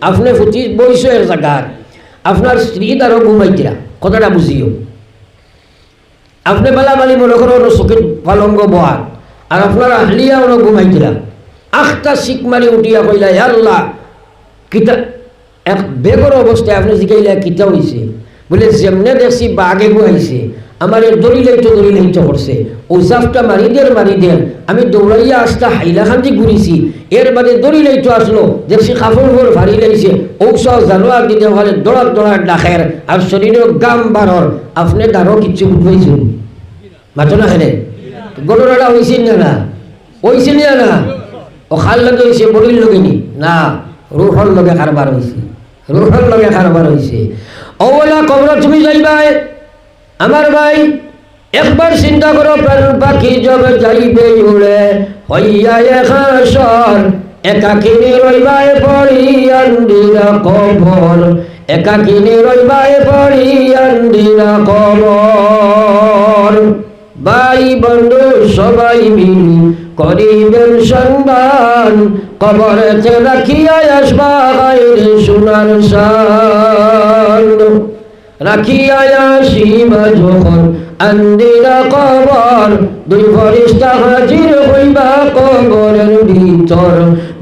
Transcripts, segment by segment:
আপনি ফুটি বইছ এক জায়গার আপনার স্ত্রী তারও ঘুমাইতিরা কথাটা বুঝিও। আপনি বেলা বালি মনে করো চকিত পালঙ্গ বহার আর আপনার আহলিয়া ওনো ঘুমাইতিরা আখটা শিক মারি উঠিয়া কইলা, "হে আল্লাহ, কিতা এক বেগর অবস্থায় আপনি জিকাইলা কিতা হইছে? বলে, যেমনে দেখছি বাঘে গুয়াইছে আমার এর দড়ি লাইতো দড়ি লাইতো করছে। ওজাফটা মারি দের মারি দের আমি দৌড়াইয়া আসতা হাইলাখান্দি ঘুরিছি। এর বাদে দড়ি লাইতো আসলো দেখছি কাপড় ফোর ভারী লাইছে ঔষধ জানোয়ার দিতে হলে দৌড়াত দৌড়াত ডাকের আর শরীরেও গাম বারর। আপনি দারও কিচ্ছু বুঝাইছেন? মাতো না হেনে? গণনাটা হয়েছে না না? হয়েছে না না? ও খাল লগে হয়েছে বড়ির লগে নি, রুহর লগে কারবার হয়েছে রুহর লগে কারবার হয়েছে ওলা কবর তুমি যাইবাই? আমার ভাই, একবার চিন্তা করো, প্রাণ পাখি জবে যাইবে উড়ে হইয়া একাশর একাকিনী রইবাই পড়ি আন্দিরা কবর। একাকিনী রইবাই পড়ি আন্দিরা কবর। ভাই, বন্ধু, সবাই মিলি করিবেন সন্ধান। কবরেতে রাখিয়া আসবা সোনার সান রাখিয়া আসিবা যখন আন্দিরা কবর, দুই ফরিস্তা হাজির হইবা কবরের ভিতর।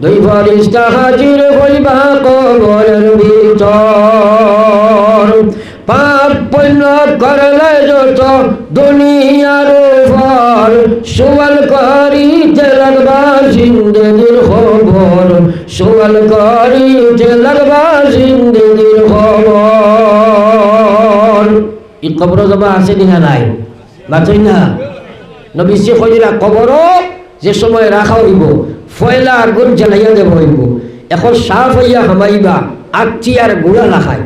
দুই ফরিস্তা হাজির হইবা কবরের ভিতর। পাপ পুণ্য করলে যত দুনিয়ার উপর সুয়াল করিতে লাগবা জিন্দগির খবর। সুয়াল করিতে লাগবা জিন্দগির খবর। ই কবর জবা আছে দিনা নাই। বাতই না। নবিসি কইলা কবর যে সময় রাখা হইব, ফয়লা আগুন জ্বালাইয়া দেব হইব। এখন সাফ হইয়া হামাইবা, আটটি আর গুড়া লাখায়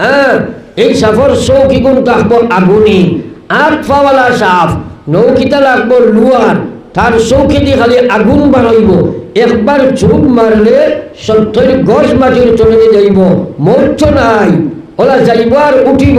হ্যাঁ এই সাফর চৌকি গুণ থাকব আগুনি। আট পাওয়ালা সাফ, নৌকিটা লাগবো লুয়ার। তার চৌকি দিয়ে খালি আগুন বাড়াইব একবার চুপ মারলে সত্তর গজ মাটির চলে যাইব। মরছ নাই, ওলা যাইব আর উঠিব।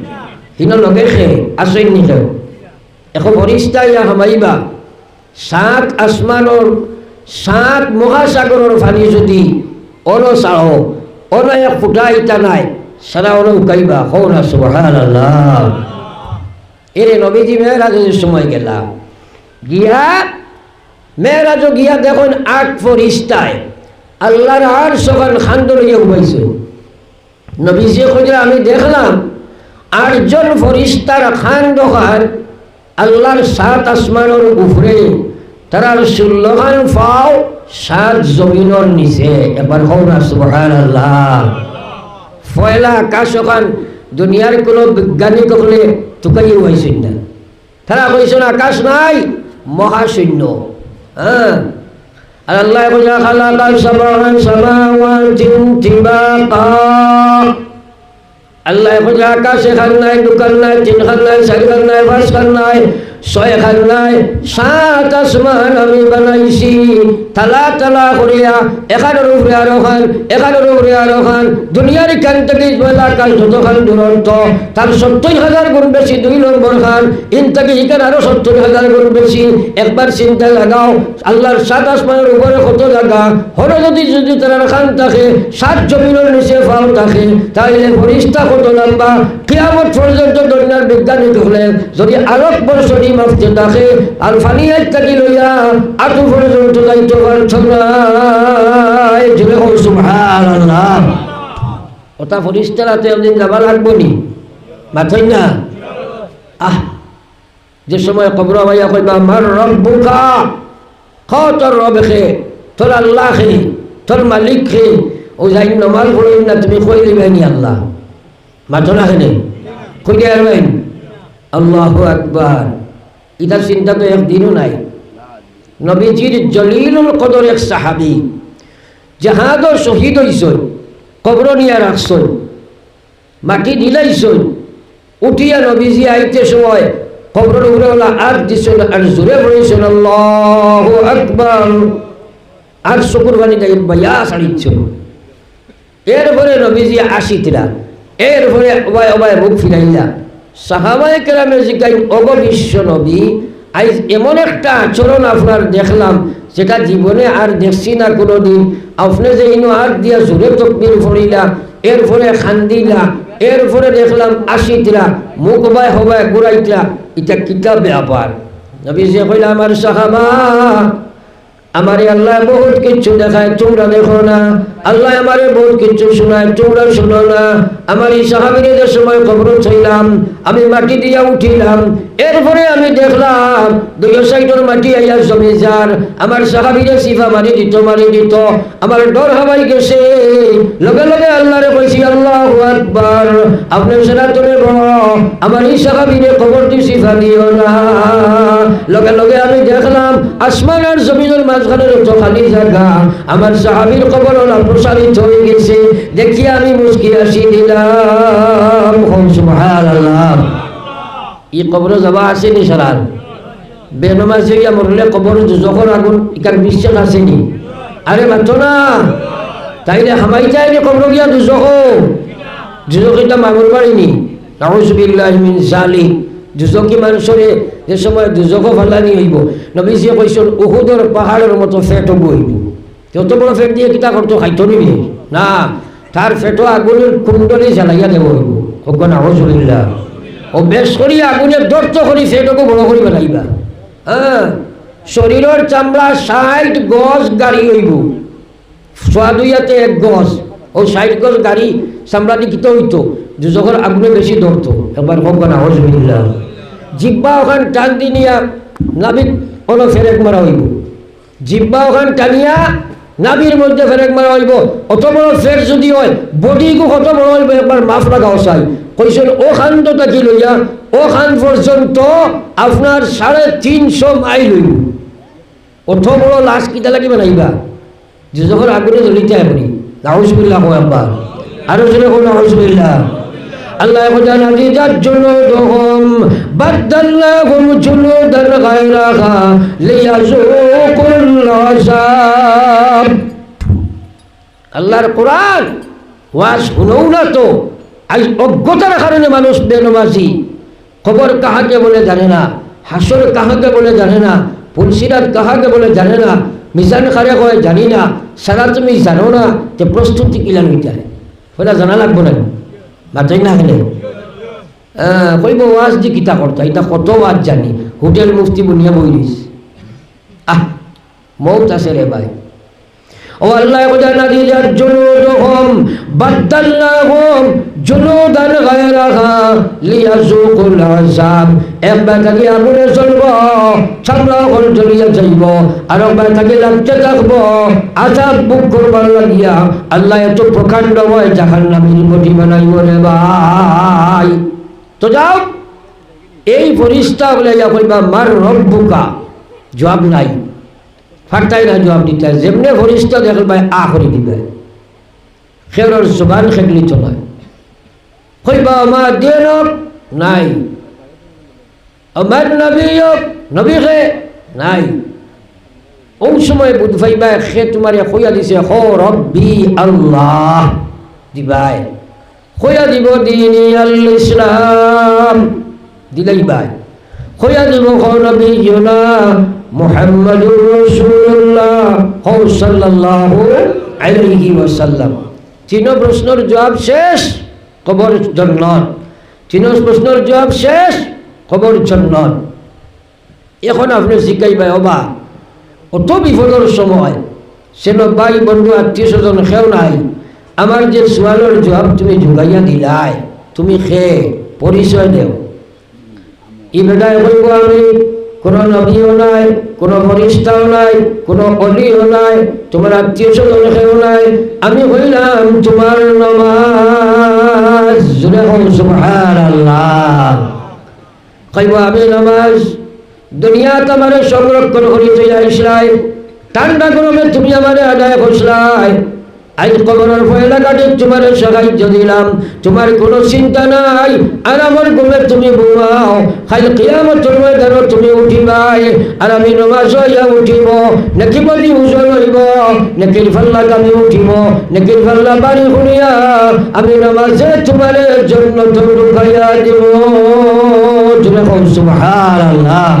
হিন লগে খে আসেন নি খেও এখন ফরিস্তা ইয়া হামাইবা, সাত আসমানৰ, সাত মহাসাগৰৰ পানী যদি অন চাহ অন এক ফুটা ইটা নাই সারা অন উকাইবা হও না সুবহান আল্লাহ এরে নবীজি মেয়েরাজের সময় গেলাম। গিয়া মেয়েরাজও গিয়া দেখুন আট ফরিস্তায় আল্লাহর আর সকাল খান্দর গিয়ে ঘুমাইছে নবীজি কইলে আমি দেখলাম আটজন ফরিস্তার খান দোকান আল্লাহর সাত আসমানের উপরে, তারার ষোলো ফাও সাত জমিনের নিচে। এবার না সুবহান আল্লাহ ফয়লা আকাশ ওখান দুনিয়ার কোনো বিজ্ঞানী কখলে তুকাই হয়েছেন না। তারা কইছেন আকাশ নাই, মহাশূন্য। হ্যাঁ। আর আল্লাহ সাবান সামাওয়াতিন তিবাকা আল্লাহ আকাশ এখান নাই দোকান নাই চিনখান নাই চারি খান নাই পাঁচ খান নাই। ছয় খান নাই সাত আসমান আমি বানাইছি। তালা তালা করিয়া এখানের উপরে আরও খান এখানের উপরে খান থেকে আকাশ যত খান গুণ বেশি দুই নম্বর খান। ইন থেকে ইখান আরও সত্তর গুণ বেশি। একবার চিন্তা লাগাও, আল্লাহর সাত আসমানের উপরে কত জায়গা? হলো যদি যদি তার খান থাকে, সাত জমিনের নিচে ফাও থাকে, তাহলে ফরিস্তা কত লম্বা? কিয়ামত পর্যন্ত দুনিয়ার বিজ্ঞানিক হলে যদি আরব বছরই মাফতে থাকে আর ফানিয়ার থাকি লইয়া আটু পর্যন্ত যাইতে পারছ সুবহানাল্লাহ। ওটা ফরিস্তারাতে একদিন যাবা লাগবো নি? মাথই না? আহ, যে সময় কবর ভাইয়া কইবা, মার রব্বুকা খ তোর রব খে তোর আল্লাহ খে তোর মালিক খে ও যাই পড়িন না, তুমি কই দিবেনি আল্লাহ? মাথো না খেনে কই দিয়ে আসবেন আল্লাহ আকবার। এটা চিন্তা তো একদিনও নাই। নবীজির জলিলুল কদর এক সাহাবি, জাহাদর শহীদ হইছ কবর নিয়ে রাখছই মাটি দিলাইছই উঠিয়া নবীজি আইতে সময় কবরের উপরে ওলা আর দিছিল আর জোরে পড়েছিল আল্লাহ আকবার। আর চকুর পানি তাই বাইয়া সাড়িছিল এরপরে নবীজি আসিতরা এরপরে অবায় অবায় মুখ ফিরাইলা সাহাবায় কেরামে জিগাই অগ নবী, আইজ এমন একটা আচরণ আপনার দেখলাম, যেটা জীবনে আর দেখছি না কোনোদিন। আপনি যে ইনো হাত দিয়া জোরে তকবির ফরিলা এরপরে খান্দিলা, এরপরে দেখলাম আসিতরা মুখ বায় হবায় ঘুরাইতরা। এটা কিতাব ব্যাপার? নবী যে কইলা, আমার সাহাবা, আমারে আল্লাহ বহুত কিছু দেখায়, তোমরা দেখো না। আল্লাহ আমারে বহুত কিছু শোনায় তোমরা শোনো না। আমার এই সাহাবিনের সময় খবর ছিলাম আমি মাটি দিয়া উঠিলাম। এরপরে আমি দেখলাম, দুই সাইডের মাটি আইয়া জমি যার। আমার সাহাবিরে সিফা মারি দিত মারি দিত। আমার ডর হাবাই গেছে। লগে লগে আল্লাহরে কইছি আল্লাহ আকবার, আপনি সেটা তুমি আমার এই সাহাবিরে খবর দি সিফা দিও না। লগে লগে আমি দেখলাম, আসমান আর জমিনের মাঝখানের তো খালি জায়গা। আমার সাহাবির খবর প্রসারিত হয়ে গেছে। দেখি আমি মুসকি আসি দিলাম। ই কবর যাবা আছে নি সারার মরলে কবর যখন আগুন, ইকার বিশ্বাস আসেনি। আরে মাতো না। তাইলে হামাই যায়নি কবর গিয়া দুজক। দুজক এটা মাগুর পারিনি নাউজুবিল্লাহ মিন জালিক দুজকি মানুষরে যে সময় দুজক ফালানি হইব। নবীজিয়ে কইছেন উহুদর পাহাড়ের মতো ফেট বইব। যত বড় ফেট দিয়ে কিতা করতো? খাইতো নিবি। না, তার ফেটো আগুনের কুণ্ডলে জ্বালাইয়া দেব হোক নাউজুবিল্লাহ। ও বেশ করি আগুনের দর্ত করি, ফেটকে বড় করি বেলাইবা হ্যাঁ শরীরের চামড়া ষাট গজ গাড়ি হইব সোয়া দুইয়াতে এক গজ। ও ষাট গজ গাড়ি চামড়া দি কিতো হইতো? দুজকের আগুনে বেশি ধরতো একবার হোক না হজবিল্লাহ জিব্বা ওখান টান দি নিয়া নাবিক কোনো ফেরেক মারা হইব। জিব্বা ওখান টানিয়া নাবির মধ্যে ফেরেক মারা হইব অত বড় ফের যদি হয় বডিগু কত বড় হইব একবার মাফ লাগাও চাই কইছেন, ও খান তো তাকি লইয়া, ও খান পর্যন্ত আপনার সাড়ে তিনশো মাইল হইব। অত বড় লাশ কিতা লাগিবে নাইবা? যে যখন আগুনে জ্বলিতে আপনি নাউজবিল্লাহ হয় আব্বা। আরও জোরে কোন নাউজবিল্লাহ। আল্লাহ খোদানা দিদার জুনুদহুম বাদদাল্লাহুম জুনুদান গায়রাহা লিয়াযুকুল আযাব আল্লাহর কোরআন, ওয়াজ শুনও না তো। আজ অজ্ঞতার কারণে মানুষ বেনমাজি। খবর কাহাকে বলে জানে না, হাসর কাহাকে বলে জানে না, পুলসিরাত কাহাকে বলে জানে না, মিজান খারে কয় জানি না, সারা তুমি জানো না যে প্রস্তুতি কিলান হইতে ওটা জানা লাগবো না। মাথাই না গেলে। কইব ওয়াজ দি কিতা করতা এটা কত ওয়াজ জানি। হোটেল মুফতি বুনিয়া বই দিস আহ, মৌত আছে রে ভাই। আল্লাহ থাকি বুক লাগিয়া আল্লাহ এই জবাব নাই। ফাটাই না জবাব দিতে যেমনি ফরিস্তা দেখল ভাই আ করে দিবে খেরর জবান খেকলি নয় কইবা আমার দিনক নাই। আমার নবীক নবী খে নাই। ওই সময় বুধ ভাইবা খে তোমার কইয়া দিছে, হ রব্বি আল্লাহ, দিবাই। কইয়া দিব দিনী আল ইসলাম দিলাই বাই। কইয়া দিব হ নবী জনা মুহাম্মাদুর রাসূলুল্লাহ। হ সাল্লাল্লাহু আলাইহি ওয়াসাল্লাম। তিন প্রশ্নের জবাব শেষ কবর জন্নত। তিন প্রশ্নের জবাব শেষ কবর জন্নত। এখন আপনি শিখাইবাই অবা। অত বিপদের সময় সেন ভাই, বন্ধু, আত্মীয় স্বজন খেও নাই। আমার যে সোয়ালের জবাব তুমি যোগাইয়া দিলাই। তুমি খে, পরিচয় দেও। ই বেটায় কইব আমি। কোনো নবীও নাই, কোনো ফরিস্তাও নাই, কোনো অলিও নাই, তোমার আত্মীয় স্বজন নাই। আমি হইলাম তোমার নমাজ। সুবহানাল্লাহ। কইব, আমি নামাজ দুনিয়াত আমারে সংরক্ষণ করি তুই আইসলাই ঠান্ডা গরমে তুমি আমারে আদায় করছলাই আজ কবরের ফয়লা কাটে তোমার সাহায্য দিলাম তোমার কোনো চিন্তা নাই, আর আমার ঘুমে তুমি ঘুমাও খালি কিয়ামতের ময়দানে তুমি উঠিবাই, আর আমি নমাজ হইয়া উঠিব, নাকি বলি উজল হইব নাকির ফাল্লা আমি উঠিব, নাকির ফাল্লা বাড়ি শুনিয়া আমি নমাজে তোমার জন্য তুমি ঢুকাইয়া দিব। তুমি কম সুবহানাল্লাহ।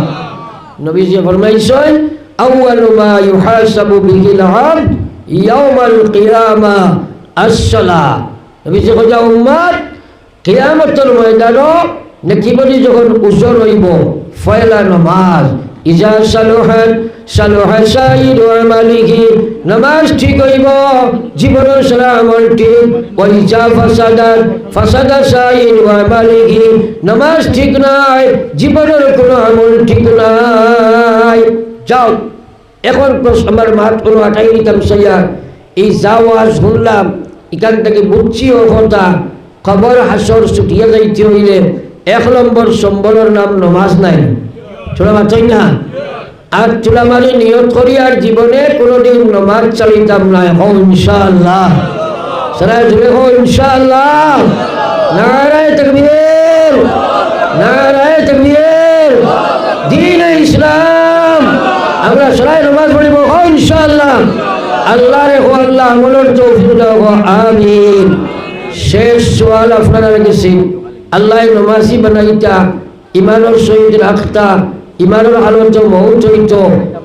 নবীজি ফরমাইছেন, আউয়ালু মা ইউহাসাবু বিহিল আবদ ইয়াউমাল কিয়ামা আসসালা। নবীজি কইয়া উম্মত কিয়ামতের ময়দানো নাকি বলি যখন উজর হইব ফয়লা নমাজ। ইজা সালুহান সালুহা সাইর আমালিহি, নামাজ ঠিক হইব জীবনের সারা আমল ঠিক ওইজা ফাসাদাত, ফাসাদা সাইর আমালিহি, নামাজ ঠিক নাই, জীবনের কোনো আমল ঠিক নাই। যাও। এখন আমার কোনো আটাই নিতাম সাইয়া, এই যাওয়া, শুনলাম, এখান থেকে বুঝছিও কথা, খবর, হাসর, ছুটিয়ে যাইতে হইলে এক নম্বর সম্বলের নাম নমাজ নাই। ছোড়া বাচ্চাই না? আর চুলা মারি নিয়ত করি আর জীবনে কোনোদিন নমাজ চালিতাম না, হো, ইনশাআল্লাহ। সারা জুড়ে হো, ইনশাআল্লাহ। নারায় তকবীর, নারায় আমরা সবাই নমাজ পড়িব, ইনশাআল্লাহ। আল্লাহ রে হো আল্লাহ, আমলের তৌফিক দাও আমিন। শেষ সোয়াল আপনারা আল্লাহ নমাজি বানাইতা সহিত রাখতা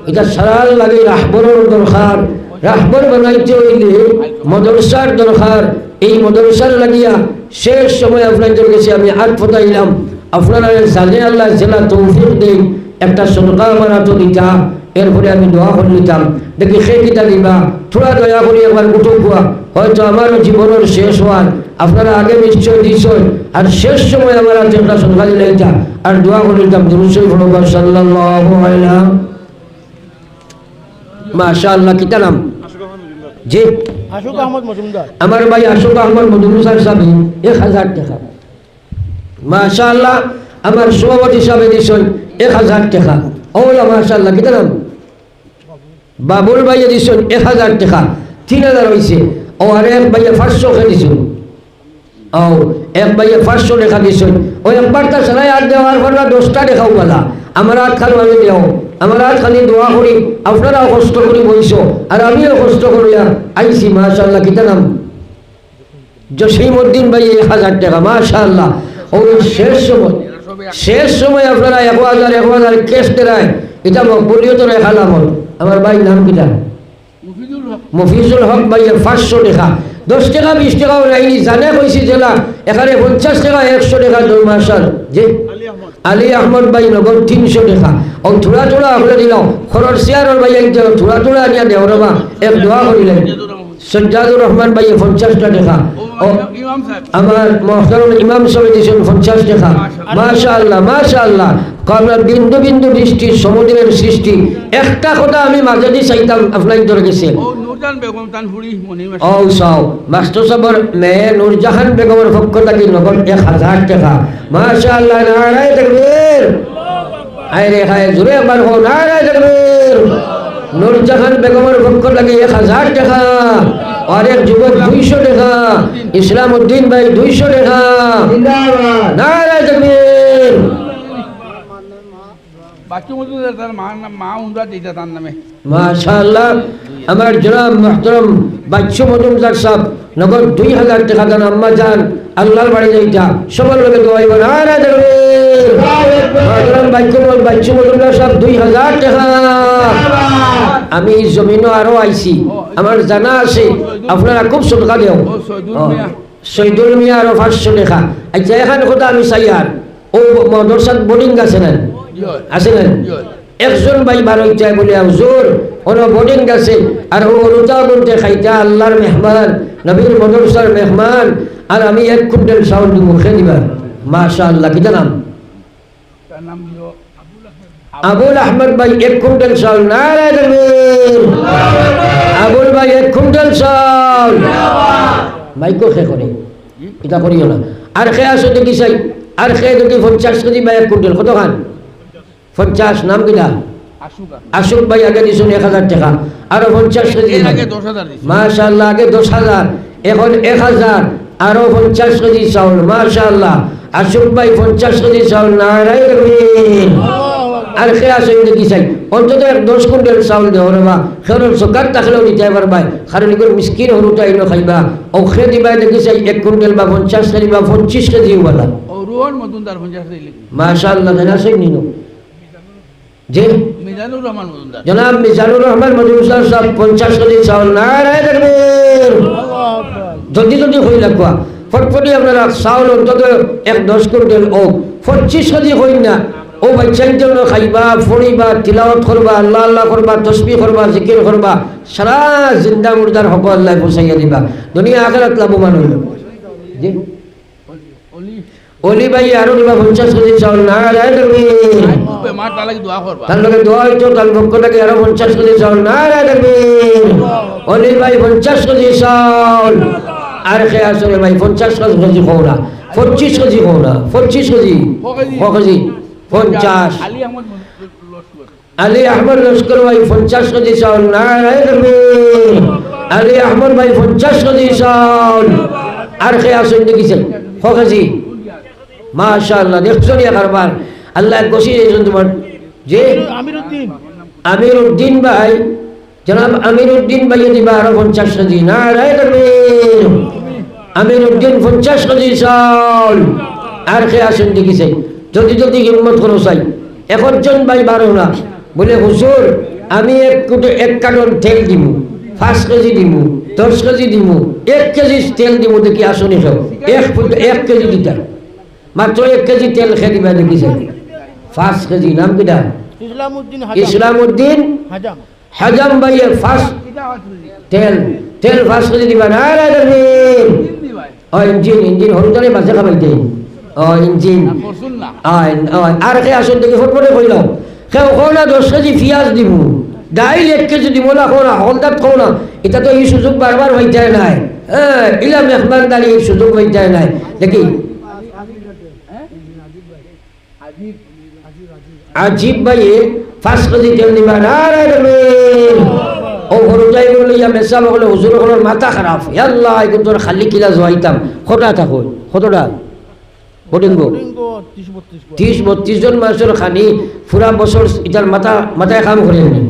এটা সারাল লাগে রাহবরের দরকার রাহবর বানাইতে হইলে মদরসার দরকার এই মদরসার লাগিয়া শেষ সময় আপনাদের কাছে আমি আট ফটাইলাম আপনারা জানে আল্লাহ জেলা তৌফিক দেই একটা সরকার মারাতো দিতা এরপরে আমি দোয়া করে নিতাম। দেখি সে কিতা দিবা থোড়া দয়া করি একবার উঠো কুয়া হয়তো আমারও জীবনের শেষ হওয়ার আপনারা আগে নিশ্চয় দিচ্ছেন আর শেষ সময় আমার হাতে একটা সরকারি লাইতা আর দোয়া করে নিতাম দুরুসই ফলবার সাল্লাল্লাহু আলাইহি মাশাআল্লাহ কিতা নাম? জি। আশুক আহমদ মজুমদার। আমার ভাই আশোক আহমদ সাহেব এক হাজার টাকা। মাশাআল্লাহ আমার সভাপতি সাহেব দিছেন এক হাজার টাকা। ওলা মাশাআল্লাহ কিতা নাম? বাবুল ভাইয়ে দিছেন এক হাজার টাকা, তিন হাজার হয়েছে ও আর এক ভাইয়ে পাঁচশো খে দিছেন। ও এক ভাইয়ে পাঁচশো টাকা দিছেন। ও একবার তার সারাই আর দেওয়ার পর দশটা টাকাও বলা আমার হাত খালি আমি দেও, আমার খালি দোয়া করি। আপনারাও কষ্ট করি বইছ, আর আমিও কষ্ট করিয়া আইসি মাশাআল্লাহ কিতা নাম জসিমউদ্দিন ভাই এক হাজার টাকা, মাশাআল্লাহ। ওই শেষ সময় শেষ সময় আপনারা এক হাজার এক হাজার কেস দেয় এটা মকবুলিয়ত রেখালাম আমার ভাই নাম কিটা মফিজুল হক। ভাইয়ের পাঁচশো টাকা। দশ টাকা বিশ টাকাও নাইনি জানে কইছি জেলা এখানে পঞ্চাশ টাকা একশো টাকা দুই মাসার যে আলী আহমদ। ভাই নগর তিনশো টাকা। ও থোড়া থোড়া হলে দিলাম। খরচ চেয়ারের ভাই একজন থোড়া থোড়া আনিয়া দেও রবা এক দোয়া করিলেন সজ্জাদুর রহমান ভাই পঞ্চাশটা টাকা আমার মহতরম ইমাম সাহেব দিয়েছেন পঞ্চাশ টাকা মাশা আল্লাহ মাশা আল্লাহ আপনার বিন্দু বিন্দু বৃষ্টি সমুদ্রের সৃষ্টি। একটা কথা আমি মাঝে দিয়ে চাইতাম আপনার ধরে গেছে। ও নুরজান বেগম তানপুরি মনির ও চাও মাস্টার সাহেবর মেয়ে নুরজাহান বেগমের পক্ষ থেকে নগদ এক হাজার টাকা। মাশা আল্লাহ নারায় তকবীর। আয় রে হায় জুড়ে একবার হো নারায় তকবীর। নুরজাহান বেগমের পক্ষ থেকে এক হাজার টাকা আর এক যুবক দুইশো টাকা ইসলাম উদ্দিন ভাই দুইশো টাকা। আমার জনাব মোহতরম বাচ্চু মজুমদার সাহেব নগদ দুই হাজার টাকা দেন আম্মা যান আল্লাহর বাড়ি যাইতা সবার লোকে দোয়াইব না না দেখবে মোহতরম বাচ্চু বাচ্চু মজুমদার সাহেব দুই হাজার টাকা। আমি এই জমিনও আরও আইছি। আমার জানা আছে আপনারা খুব সদকা দেও। সৈদুল মিয়া। আরও পাঁচশো টাকা আচ্ছা এখানে কথা আমি চাই আর ও মদরসাদ বোর্ডিং আছে না আছে না একজন ভাই বারো চাই বলে হুজুর ওর বোর্ডিং গেছে আর ও রোজা বলতে খাইতা আল্লাহর মেহমান নবীর মদরসার মেহমান। আর আমি এক কুইন্টাল চাউল মুখে দিবা। মাশা আল্লাহ কিতা নাম? তার নাম ছিল আবুল আহমদ ভাই এক কুইন্টাল চাউল নারায় আবুল ভাই এক কুইন্টাল চাউল মাইকো খে করে। এটা করিও না। আর খে আসো দেখি চাই। আর খে দেখি পঞ্চাশ কেজি বা এক কুইন্টাল। কত খান? পঞ্চাশ নাম কিনা আশুক ভাই আগে দিয়েছেন এক হাজার টাকা। আরও পঞ্চাশ কেজি এর আগে দশ হাজার মাশাল্লাহ আগে দশ হাজার। এখন এক হাজার। আরও পঞ্চাশ কেজি চাউল মাশাল্লাহ আশুক ভাই পঞ্চাশ কেজি চাউল নারায়ণ আর খে আসে দেখি চাই? অন্তত এক দশ কুইন্টাল চাউল দেওয়া রে বা। খেরর সকার থাকলেও নিতে পারবা কারণ এগুলো মিসকিন হরুটা এগুলো খাইবা। ও খে দিবা দেখি চাই? এক কুইন্টাল বা পঞ্চাশ কেজি বা কেজি পঞ্চাশ মাশাল্লাহ জানা সেই নিনো। যে মিজানুর রহমান মজুমদার। জনাব মিজানুর রহমান মজুমদার সাহেব পঞ্চাশ কেজি চাউল নারায় দেখবেন জলদি জলদি হয়ে লাগবা। ফটফটি আপনারা চাউল অন্তত এক দশ কুইন্টাল ও পঁচিশ কেজি হই না। ও বাচ্চার জন্য খাইবা ফড়িবা তিলাওয়াত করবা, আল্লাহ আল্লাহ করবা তসবি করবা, জিকির করবা, সারা জিন্দা মুর্দার হক আল্লাহ পৌঁছাইয়া দিবা। দুনিয়া আখেরাত লাভবান হইল। জি। অলি ভাই আরও দিবা পঞ্চাশ কেজি চাউল তালাকে দোয়া করবা তার লগে দোয়া হইতো, তার পক্ষ থেকে আরও পঞ্চাশ কেজি চাউল না রাখবেন অলি ভাই, পঞ্চাশ কেজি চাউল। আর খে আসলে ভাই, পঞ্চাশ কেজি না পঁচিশ কেজি না পঁচিশ কেজি, ক কেজি? পঞ্চাশ। আলী আহমদ লস্কর ভাই পঞ্চাশ কেজি চাউল। আলী আহমদ ভাই পঞ্চাশ কেজি চাউল। আর খে আসলে দেখিছেন? কেজি মাশাআল্লাহ দেখছ নি কারবার আল্লাহ গসি দিয়েছেন তোমার। যে আমির উদ্দিন ভাই জনাব আমির উদ্দিন ভাই দিবা আরও পঞ্চাশ কেজি। না আমির উদ্দিন পঞ্চাশ কেজি চাউল। আর খেয়ে আসেন দেখিছে যদি যদি হিম্মত করো চাই। একজন ভাই বারো না। বলে হুজুর আমি এক কোটি এক কার্টন তেল দিব পাঁচ কেজি দিব দশ কেজি দিব এক কেজি তেল দিব দেখি আসনি সব। এক ফুট- এক কেজি দিতা মাত্র এক কেজি তেল খেয়ে দিবা দেখিছে পাঁচ কেজি নাম কিটা ইসলাম উদ্দিন হাজাম। ভাইয়ের ফার্স্ট তেল। তেল ফার্স্ট কেজি দিবা। না ইঞ্জিন ইঞ্জিন হরুদারে বাজে খাবাই ও ইঞ্জিন আর আসুন ফটফটে দশ কেজি পিঁয়াজ দিব ডাইল এক কেজি দিব না খো না হলদার খো না। এটা তো এই সুযোগ বারবার নাই। হ্যাঁ ইলা মেহমানদারি এই সুযোগ যায় নাই। দেখি। আজিব কেজি তেল ও বললে ইয়া মেসা বলে হুজুর হলোর মাথা খারাপ। ইয়াল্লাহ এগুলো তোর খালি কিলা জোয়াইতাম। কটা থাকো কতটা বডিঙ্গ লিঙ্গ ত্রিশ বত্রিশ ত্রিশ বত্রিশ জন মানুষের খানি পুরা বছর এটার মাথা মাথায় কাম করেননি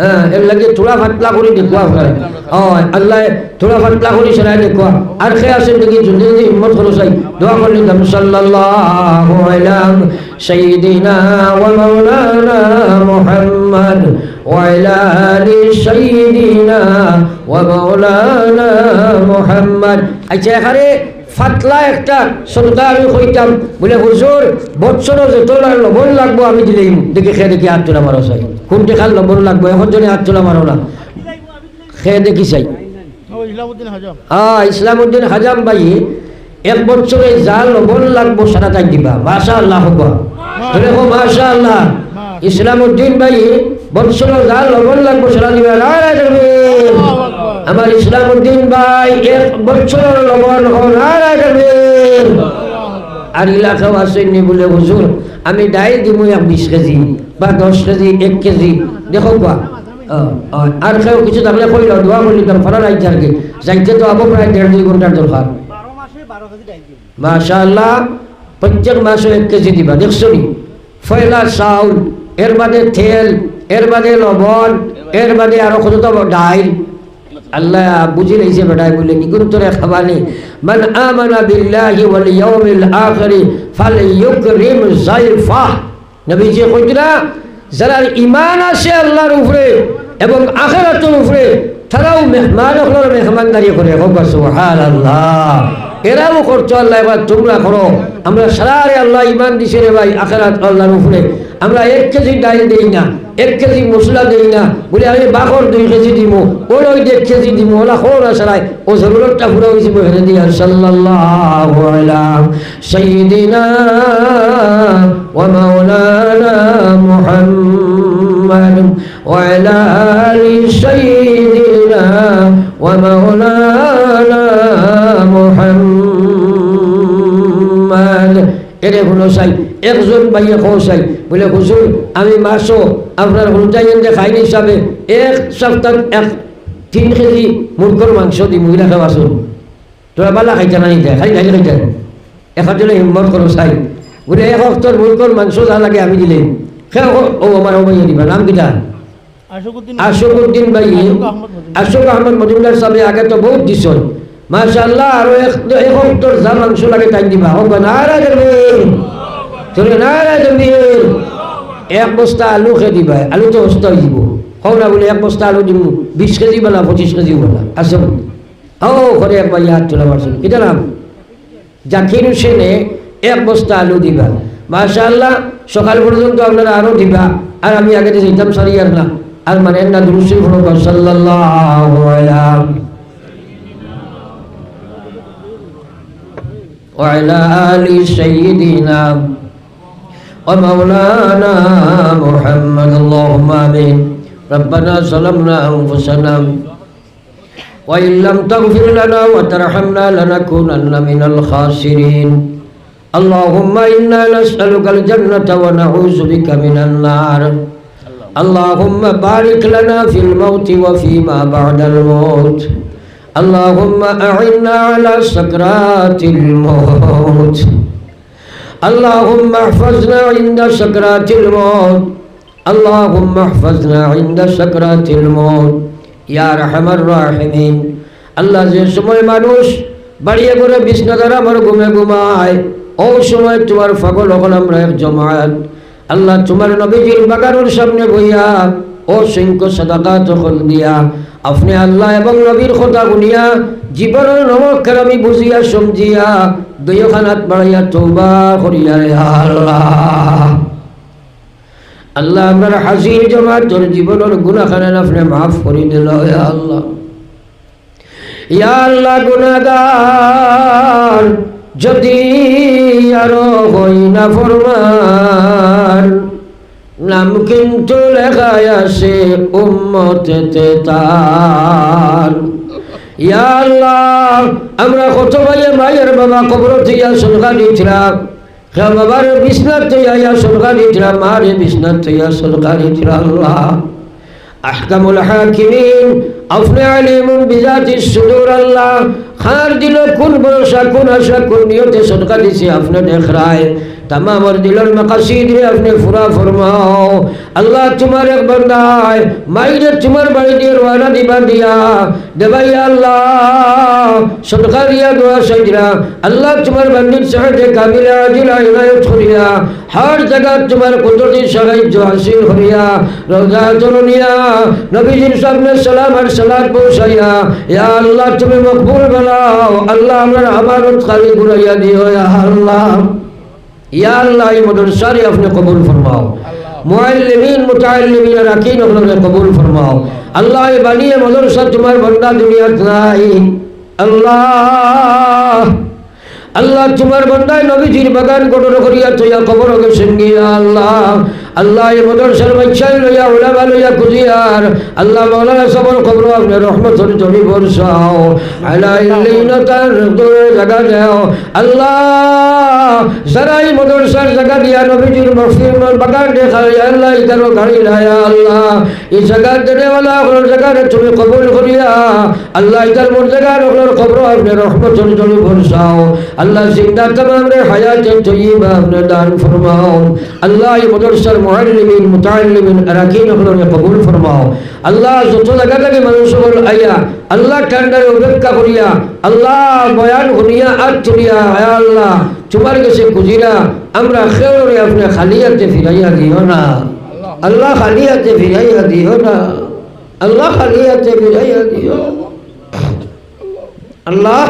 হ্যাঁ এর লাগে থোড়া ফাটলা করে দেখুয়া করে ও আল্লাহ থোড়া ফাটলা করে সেরাই দেখুয়া আর খেয়ে আসেন দেখি যদি যদি হিম্মত করো চাই দোয়া করলি দাম। সাল্লাল্লাহু আলা সাইয়্যিদিনা ওয়া মাওলানা মুহাম্মদ সাইয়্যিদিনা ওয়া মাওলানা মুহাম্মদ। আচ্ছা এখানে ফাতলা একটা শ্রদ্ধা আমি কইতাম বলে, হুজুর বৎসর যত লবণ লাগবো, আমি দিলেই দেখি খেয়ে দেখি হাত তোলা মারো চাই। কোনটি খাল লবণ লাগবো? এখন জনে হাত তোলা মারো না। খেয়ে দেখি চাই। ও ইসলামউদ্দিন হাজাম ভাই, এক বছরে যা লবণ লাগবো সারা তাই দিবা। মাশা আল্লাহ হবা হো মাশা আল্লাহ ইসলামউদ্দিন ভাই বছরে যা লবণ লাগবো সারা দিবা। না আমার ইসলামউদ্দিন ভাই, এক বছর লবণ হো না না দেবেন আর এলাকাও আসেননি বলে হুজুর আমি ডাইল দিব এক বিশ কেজি বা দশ কেজি এক কেজি। দেখো ও, আর কেউ কিছু থাকলে কইল দোয়া করলি তোর ফলা নাই আর কি যাইতে তো আবো প্রায় দেড় দুই ঘণ্টার দরকার। মাশাআল্লাহ প্রত্যেক মাসে এক কেজি দিবা। দেখছ নি? ফয়লা চাউল এর বাদে তেল এর বাদে লবণ এর বাদে আরও কত ডাইল। আল্লাহ বুঝি লাইছে বেটাই বলে ইগুন তোরে খাবানি মান আমানা বিল্লাহি ওয়াল ইয়াউমিল আখির ফালইউকরিম যায়ফা নবীজি কইতরা যারা ঈমান আছে আল্লাহর উপরে এবং আখিরাতের উপরে তারাও মেহমান হলোর মেহমানদারি করে হোক সুবহানাল্লাহ এরাও করছ আল্লাহ, এবার তোমরা করো। আমরা সারারে আল্লাহ ইমান দিছে রে ভাই, আখেরাত আল্লাহর উপরে। আমরা এক কেজি ডাইল দেই না, এক কেজি মশলা দেই না। বলে আমি বাকর দুই কেজি দিব ওর ওই দেড় কেজি দিব ওলা খো না সারাই ও জরুরতটা পুরো হয়েছে বহে দিয়া। সাল্লাল্লাহু আলা সাইয়্যিদিনা ওয়া মাওলানা মুহাম্মদ ওয়া আলা আলি সাইয়্যিদিনা ওয়া মাওলানা মুহাম্মদ। এরে হলো চাই একজন বাইয়ে খাও চাই বলে হুজুর আমি মাসও আপনার হুলজাইন খাইনি হিসাবে এক সপ্তাহ এক তিন কেজি মুরগর মাংস দি মহিলা খাওয়াছুন তোরা বালা খাইতে না নিতে খালি খাইতে খাইতে এখন জন্য হিম্মত করো চাই। বলে এক সপ্তাহ মুরগর মাংস যা লাগে আমি দিলে। সে ও আমার বাইয়ে দিবা। নাম কিটা আশকুদ্দিন ভাই আশোক আহমদ মজুমদার। আশোক আহমদ মজুমদার সাহেব আগে তো বহুত দিছন মাশাআল্লাহ, আরও এক এক সপ্তাহ যা মাংস লাগে তাই দিবা। হোক নারা নারা দেবীর এক বস্তা আলু খেয়ে দিবা। আলু তো হস্ত যাব হও না বলে এক বস্তা আলু দিব বিশ কেজি বলা, পঁচিশ কেজি বলা। আসুন হও, ঘরে একবার ইয়াদ তোলা পারছেন এটা নাম জাকির হোসেনে এক বস্তা আলু দিবা। মাশাআল্লাহ, সকাল পর্যন্ত আপনারা আরও দিবা। আর আমি আগে যেতাম সারি আর না। আর মানে না দুরুসি ফরক সাল্লাল্লাহু وعلى آل سيدنا ومولانا محمد اللهم آمين ربنا ظلمنا أنفسنا وإن لم تغفر لنا وترحمنا لنكونن من الخاسرين اللهم إنا نسألك الجنة ونعوذ بك من النار اللهم بارك لنا في الموت وفيما بعد الموت اللهم أعنا على سكرات الموت اللهم احفظنا عند سكرات الموت اللهم احفظنا عند سكرات الموت يا رحم الراحمين আল্লাহ যে সময় মানুষ বাড়িয়ে করে বিছনা দ্বারা আমার ঘুমে ঘুমায় ও সময় তোমার ফাগল হল আমরা এক জমায়েত আল্লাহ তোমার নবীজির বাগানোর সামনে বইয়া অসংখ্য সদাকা তখন দিয়া, আপনি আল্লাহ এবং নবীর কথা গুনিয়া জীবনের নমক্ষার আমি বুঝিয়া সমঝিয়া, দুইখানাত বাড়াইয়া তৌবা করিয়া রে আল্লাহ। আল্লাহ আপনার হাসির জমা তোর জীবনের গুণাখানে আপনি মাফ করে দিল আল্লাহ। ইয়া আল্লাহ গুণাগার যদি আরও হই না ফরমান নাম কিন্তু লেখায় আসে উম্মতেতে তার। আমরা কত ভাইয়ে ভাইয়ের বাবা কবর থেকে সরকার দিয়েছিলাম হ্যাঁ বাবার বিশ্বনাথ থেকে সরকার দিয়েছিলাম মারে বিশ্বনাথ থেকে সরকার নিয়েছিলাম আল্লাহ। আহকামুল হাকিমিন আপনি আলিমুন বিজাতি, সুদুর আল্লাহ। খার দিল কোন ভরসা কোন আশা কোন নিয়তে সদকা দিছি আপনি দেখরায় তামাম ওর দিলর মাকাসিদ আল্লাহ তোমার এক বান্দাই মাইরে তোমার বাড়ি দিয়ে রওয়ানা দিবা দিয়া। দেবাই আল্লাহ, সদকা দিয়া দোয়া সাইদরা আল্লাহ তোমার কামিলা দিলা ইলায় ছড়িয়া হার জায়গা তোমার কুদরতি সাহায্য হাসিল হরিয়া। রোজা চলনিয়া নবীজির সামনে সালাম আর সালাত পৌঁছাইয়া, ইয়া আল্লাহ তুমি মকবুল বানাও, আল্লাহ আমার আবার খালি ঘুরাইয়া দিও, ইয়া আল্লাহ। ইয়া আল্লাহ, এই মদরসারে আপনি কবুল ফরমাও। মুআল্লিমিন মুতাআল্লিমিন রাকিন আপনি কবুল ফরমাও। আল্লাহ এ বানিয়ে মদর সার তোমার বান্দা দুনিয়াত নাই। আল্লাহ। আল্লাহ, তোমার বন্দায় নবীজির বাগান গঠন করিয়া তুইয়া কবর গেছেন গিয়া আল্লাহ। আল্লাহ মদরসার বাচ্চাই লইয়া ওলাবা লইয়া কুজিয়ার আল্লাহ মৌলানা সবর কবর আপনি রহমত জমি বর্ষাও। আল্লাহ ইল্লিনা তার দূরে জায়গা দেও। আল্লাহ সারাই মদরসার জায়গা দিয়া নবীজির মফির বাগান দেখাই আল্লাহ ইতারও গাড়ি লায়া আল্লাহ। এই জায়গা দেওয়ালা হলোর জায়গারে তুমি কবুল করিয়া আল্লাহ ইতার মোর জায়গা হলোর খবর আপনি রহমত চলি চলি ভরসাও আল্লাহ, জিন্দা তমাম রে হায়াত তৈয়বা আপনি দান ফরমাও। আল্লাহ, এই মদরসার মুআল্লিমিন, মুতাআল্লিমিন, আরাকিন হলোর কবুল ফরমাও। আল্লাহ, যত জায়গা থেকে মানুষ হল আইয়া আল্লাহ ঠান্ডারে উপেক্ষা করিয়া, আল্লাহ বয়ান করিয়া আর চলিয়া আল্লাহ তোমার কাছে খুঁজিরা আমরা খেয়ে আপনি খালিয়াতে ফিরাইয়া দিও না। আল্লাহ খালিয়াতে ফিরাইয়া দিও না। আল্লাহ খালিয়াতে ফিরাইয়া দিও। আল্লাহ,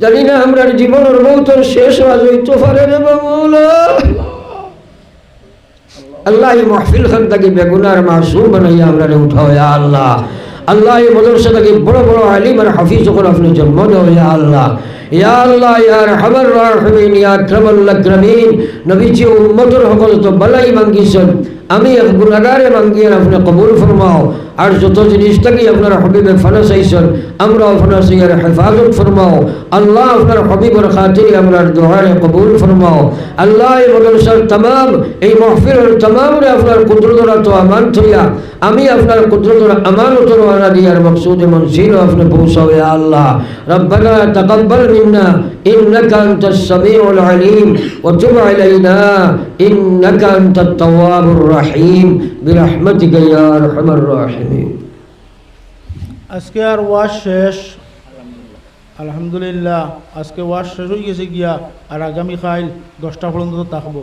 জানি না আমরা জীবনের মৌতর শেষ আজ হইতে পারে রে আল্লাহ মাহফিল খান তাকে বেগুনার মাসুম বানাইয়া আমরা উঠাও আল্লাহ। আল্লাহ মদরসা তাকে বড় বড় আলিম আর হাফিজ সকল আপনি জন্ম দাও ইয়া আল্লাহ। আমি এক গুনাহগারে আপনি কবুল ফরমাও। আর যত জিনিসটাকে আপনার হবিবে ফানাস আইসন আমরাও ফানাস ইয়ার হেফাজত ফরমাও আল্লাহ আপনার হবিবর খাতিরে আমরা দোহারে কবুল ফরমাও আল্লাহ এই মদরসার তামাম এই মহফিলের তামাম রে আপনার কুদরতরা তো আমান থইয়া আমি আপনার কুদরতর আমানতর ওয়ানা দিয়ার মকসুদ মনসিল আপনি পৌঁছাও ইয়া আল্লাহ ربنا تقبل منا إنك أنت السميع العليم وتب علينا إنك أنت التواب الرحيم برحمتك يا أرحم الراحمين আজকে আর ওয়াশ শেষ আলহামদুলিল্লাহ আজকে ওয়াশ শেষ হয়ে গেছে গিয়া আর আগামী খাইল দশটা পর্যন্ত থাকব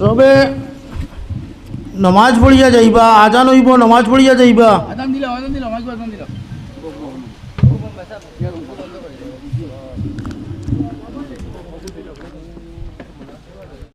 তবে নমাজ পড়িয়া যাইবা আজান হইব নমাজ পড়িয়া যাইবা আদান দিলাম আদান দিলাম আজকে আদান দিলাম